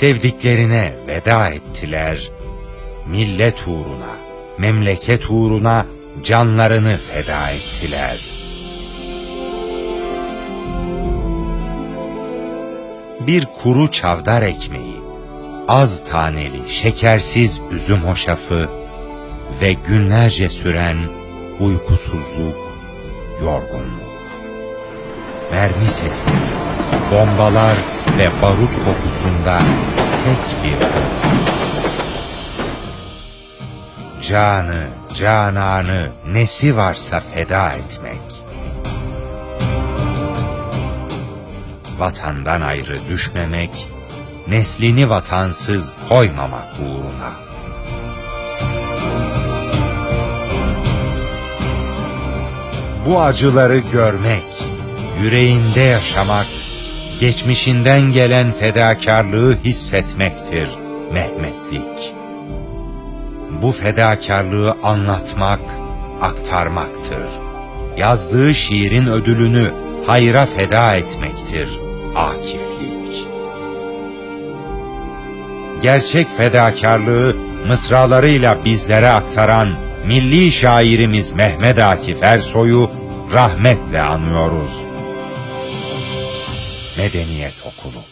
sevdiklerine veda ettiler. Millet uğruna, memleket uğruna canlarını feda ettiler. Bir kuru çavdar ekmeği, az taneli şekersiz üzüm hoşafı ve günlerce süren uykusuzluk, yorgunluk. Mermi sesleri, bombalar ve barut kokusunda tek bir. Canı, cananı, nesi varsa feda etmek. Vatandan ayrı düşmemek, neslini vatansız koymamak uğruna. Bu acıları görmek, yüreğinde yaşamak, geçmişinden gelen fedakarlığı hissetmektir Mehmetlik. Bu fedakarlığı anlatmak, aktarmaktır. Yazdığı şiirin ödülünü hayra feda etmektir akiflik. Gerçek fedakarlığı mısralarıyla bizlere aktaran milli şairimiz Mehmet Akif Ersoy'u rahmetle anıyoruz. Medeniyet Okulu